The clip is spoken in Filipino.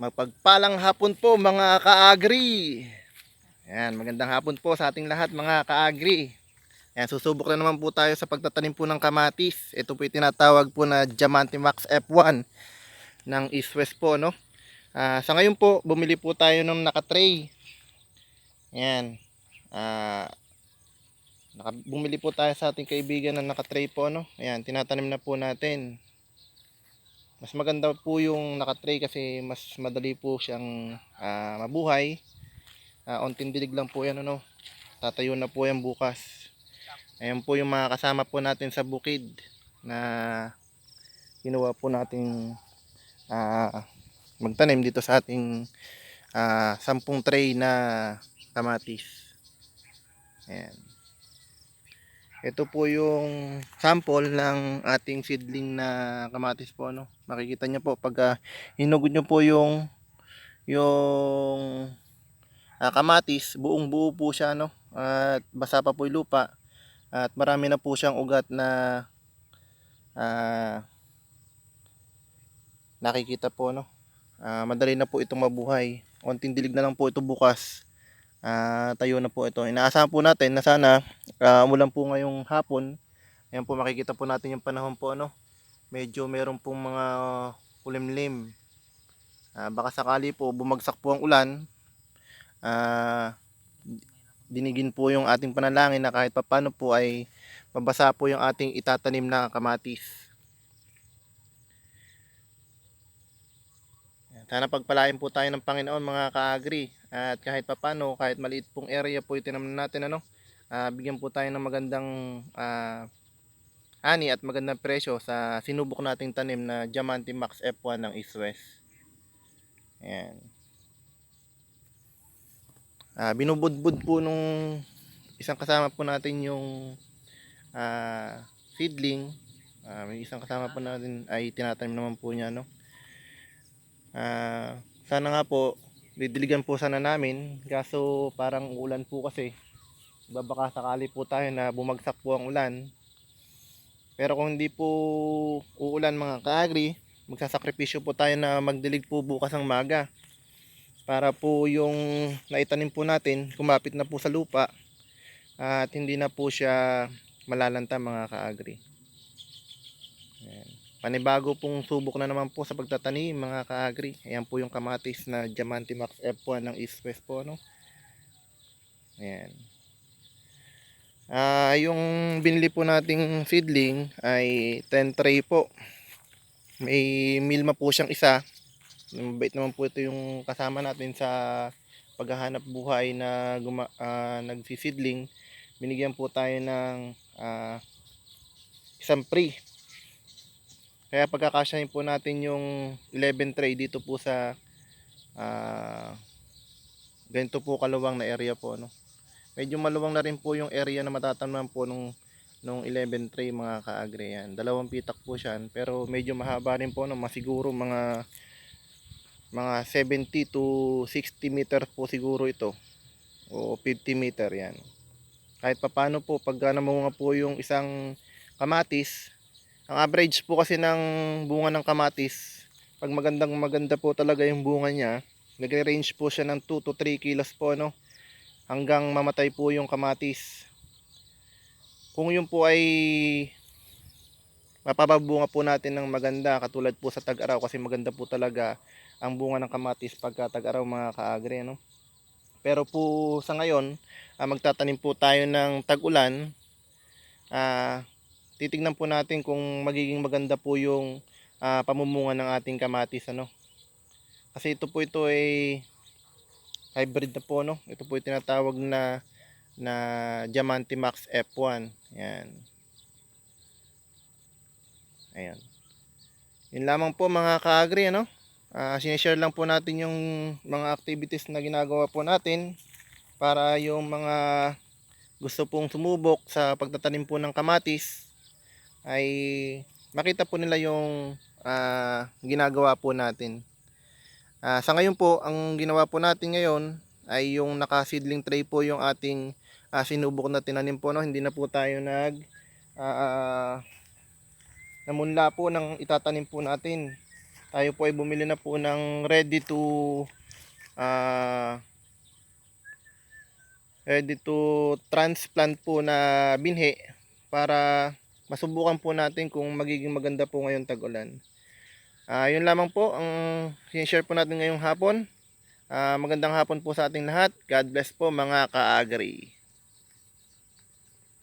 Mapagpalang hapon po mga kaagri. Ayan, magandang hapon po sa ating lahat mga kaagri. Ayan, susubok na naman po tayo sa pagtatanim po ng kamatis. Ito po yung tinatawag po na Diamante Max F1 ng East West po, no? Ah, sa ngayon po, bumili po tayo ng naka-tray. Ayan. Ah, naka, bumili po tayo sa ating kaibigan ng naka-tray po, no? Ayan, tinatanim na po natin. Mas maganda po yung naka-tray kasi mas madali po siyang ah, mabuhay. Ah, onting dilig lang po yan ano. Tatayo na po yan bukas. Ayan po yung mga kasama po natin sa bukid na ginawa po nating ah, magtanim dito sa ating ah, sampung tray na kamatis. Ayan. Ito po yung sample ng ating seedling na kamatis po no. Makikita niyo po pag ah, hinugod niyo po yung yung ah, kamatis, buong buo po siya no. At basa pa po yung lupa. At marami na po siyang ugat na ah, nakikita po no. Ah, madali na po itong mabuhay. Onting dilig na lang po ito bukas. Ah, tayo na po ito. Inaasahan po natin na sana uh, umulan po ngayong hapon. Ayan po makikita po natin yung panahon po ano. Medyo meron pong mga kulimlim. Ah, baka sakali po bumagsak po ang ulan. Ah, dinigin po yung ating panalangin na kahit papano po ay mabasa po yung ating itatanim na kamatis. Sana pagpalain po tayo ng Panginoon mga kaagri. At kahit papano, kahit maliit pong area po yung tinamnan natin, ano, ah, bigyan po tayo ng magandang ah, ani at magandang presyo sa sinubok nating tanim na Diamante Max F1 ng East West. Ayan. Ah, binubudbud po nung isang kasama po natin yung ah, seedling. Ah, may isang kasama po natin ay tinatanim naman po niya, no. Ah, sana nga po didiligan po sana namin. Kaso parang ulan po kasi. Babaka sakali po tayo na bumagsak po ang ulan. Pero kung hindi po uulan mga kaagri magsasakripisyo po tayo na magdilig po bukas ng maga. Para po yung naitanim po natin kumapit na po sa lupa at hindi na po siya malalanta mga kaagri. Panibago pong subok na naman po sa pagtatanim mga kaagri. Ayan po yung kamatis na Diamante Max F1 ng East West po no. Ayan. Ah, yung binili po nating seedling ay 10 tray po. May milma po siyang isa. Mabait naman po ito yung kasama natin sa paghahanap buhay na guma, ah, nagsisidling. Binigyan po tayo ng ah, isang free kaya pagkakasyahin po natin yung 11 tray dito po sa ah ganito po kaluwang na area po no. Medyo maluwang na rin po yung area na matatanaman po nung nung 11 tray mga kaagri yan. Dalawang pitak po siya pero medyo mahaba rin po no, masiguro mga mga 70 to 60 meter po siguro ito o 50 meter yan. Kahit papano po pag namunga po yung isang kamatis ang average po kasi ng bunga ng kamatis, pag magandang maganda po talaga yung bunga niya, nagre-range po siya ng 2 to 3 kilos po no, hanggang mamatay po yung kamatis. Kung yun po ay mapapabunga po natin ng maganda, katulad po sa tag-araw kasi maganda po talaga ang bunga ng kamatis pagka tag-araw mga kaagre. No? Pero po sa ngayon, ah, magtatanim po tayo ng tag-ulan, ah, titignan po natin kung magiging maganda po yung ah, pamumunga ng ating kamatis ano. Kasi ito po ito ay hybrid na po no. Ito po yung tinatawag na na Diamante Max F1. Yan. Ayan. Yun lamang po mga kaagri ano. Ah, sinishare lang po natin yung mga activities na ginagawa po natin para yung mga gusto pong sumubok sa pagtatanim po ng kamatis ay makita po nila yung ah, ginagawa po natin. Ah, sa ngayon po, ang ginawa po natin ngayon ay yung naka-seedling tray po yung ating ah, sinubok na tinanim po. No? Hindi na po tayo nag ah, namunla po ng itatanim po natin. tayo po ay bumili na po ng ready to ah ready to transplant po na binhi para masubukan po natin kung magiging maganda po ngayong tag-ulan. Ah, yun lamang po ang share po natin ngayong hapon. Ah, magandang hapon po sa ating lahat. God bless po mga ka-agri.